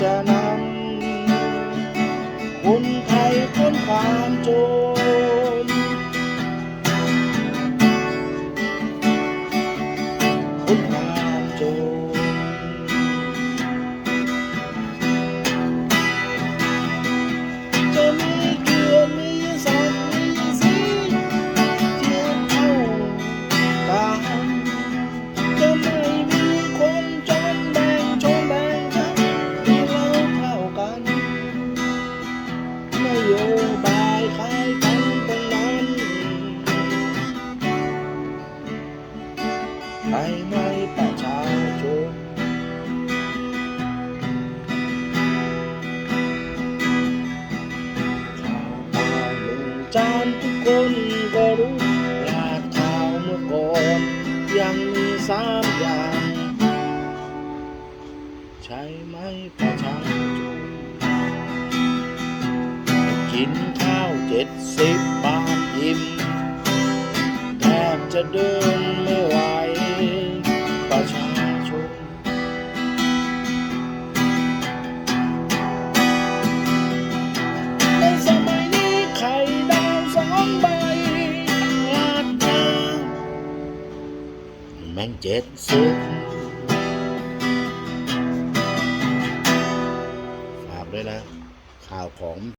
จะนำคนไทยพ้นความจน นโยบายคล้ายกันตรงนั้นไปไหมประชาชนข่าวตานึ่งจานทุกคนก็รู้ลาดข่าวเมื่อก่อน ยังมีสามอย่าง ใช่ไหมประชาชน กินข้าวเจ็ดสิบบาทอิ่มแทบจะเดินไม่ไหวประชาชนในสมัยนี้ไข่ดาวสองใบลาดดาแม่งเจ็ดสิบฝากด้วยนะข่าวของ